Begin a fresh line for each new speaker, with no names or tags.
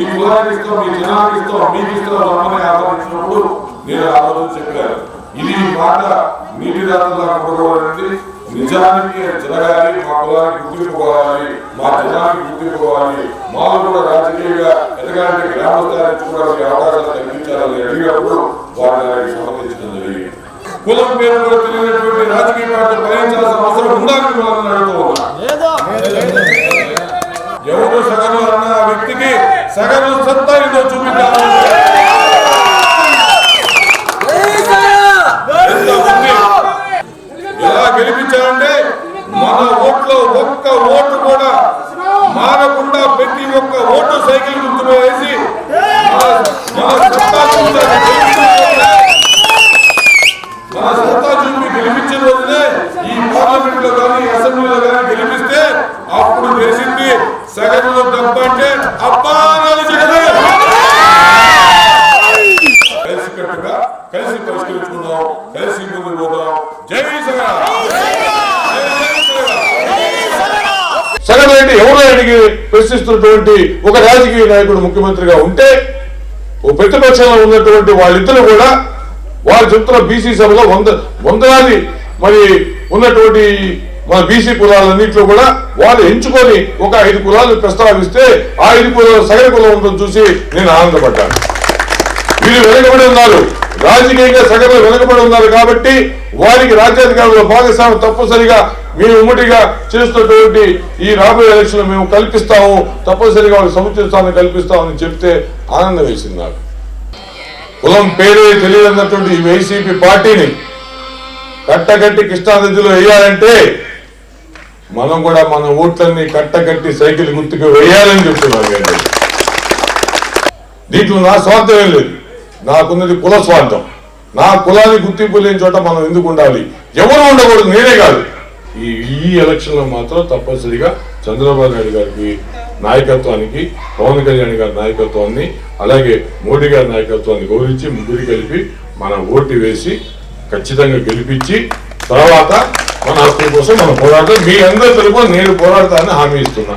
మీ కులానికి ఇస్తాం మీ జనానికి ఇస్తాం మీకు ఇస్తాం రమ్మని ఆహ్వానించినప్పుడు నేను ఆ చెప్పాను ఇది మాట నీటి దాతలా నిజానికి జరగాలి మా కులానికి గుర్తిపోవాలి మా జనానికి గుర్తిపోవాలి మాకు కూడా రాజకీయంగా ఎదగాలంటే గ్రామ కూడా మీ అవకాశాలు కల్పించాలని అడిగినప్పుడు వారిని నాకు సమర్థించడం జరిగింది. కులం పేరు కూడా తెలియనటువంటి రాజకీయ పార్టీ భరించాల్సిన అవసరం వ్యక్తికి సగను సత్తా ఏదో చూపించాలి ఎలా గెలిపించారంటే మన ఓట్లో ఒక్క ఓటు కూడా మారకుండా ప్రతి ఒక్క ఓటు సైకిల్ గుర్తులో వేసి మన- తెలిసింది సగంలో డబ్బు అంటే అబ్బా జగన్. కలిసికట్టుగా కలిసి పరిష్కరించుకుందాం కలిసి ముందుకు పోదాం. జై సగన్
సగం రెడ్డి ఎవరో అడిగి ప్రశ్నిస్తున్నటువంటి ఒక రాజకీయ నాయకుడు ముఖ్యమంత్రిగా ఉంటే ఓ ప్రతిపక్షంలో ఉన్నటువంటి వాళ్ళిద్దరు కూడా వారు చెప్తున్న బీసీ సభలో వంద వందలాది మరి ఉన్నటువంటి మన బీసీ కులాలన్నింటిలో కూడా వాళ్ళు ఎంచుకొని ఒక ఐదు కులాలు ప్రస్తావిస్తే ఆ ఐదు కులాలు సగం కులం ఉండడం చూసి నేను ఆనందపడ్డాను. వీళ్ళు వెనకబడి ఉన్నారు. రాజకీయంగా సగం వెనకబడి ఉన్నారు కాబట్టి వారికి రాజ్యాధికారంలో భాగస్వామ్యం తప్పనిసరిగా మేము ఉమ్మటిగా చేస్తున్నటువంటి ఈ రాబోయే ఎలక్షన్ మేము కల్పిస్తాము. తప్పనిసరిగా వాళ్ళకి సముచిత స్థానం కల్పిస్తామని చెప్తే ఆనందం వేసింది నాకు. కులం పేరే తెలియదన్నటువంటి ఈ వైసీపీ పార్టీని కట్టగట్టి కృష్ణానదిలో వేయాలంటే మనం కూడా మన ఓట్లన్నీ కట్టగట్టి సైకిల్ గుర్తుకు వేయాలని చెప్తున్నారు దీంట్లో నా స్వార్థం ఏం లేదు. నాకున్నది కుల స్వార్థం. నా కులాన్ని గుర్తింపు లేని చోట మనం ఎందుకు ఉండాలి? ఎవరు ఉండకూడదు? నేనే కాదు. ఈ ఈ ఎలక్షన్లో మాత్రం తప్పనిసరిగా చంద్రబాబు నాయుడు గారికి నాయకత్వానికి పవన్ కళ్యాణ్ గారి నాయకత్వాన్ని అలాగే మోడీ గారి నాయకత్వాన్ని గౌరవించి ముగ్గురి కలిపి మన ఓటు వేసి ఖచ్చితంగా గెలిపించి తర్వాత మన హక్కుల కోసం మనం పోరాడతాం. మీ అందరి తరపున నేను పోరాడతానని హామీ ఇస్తున్నా.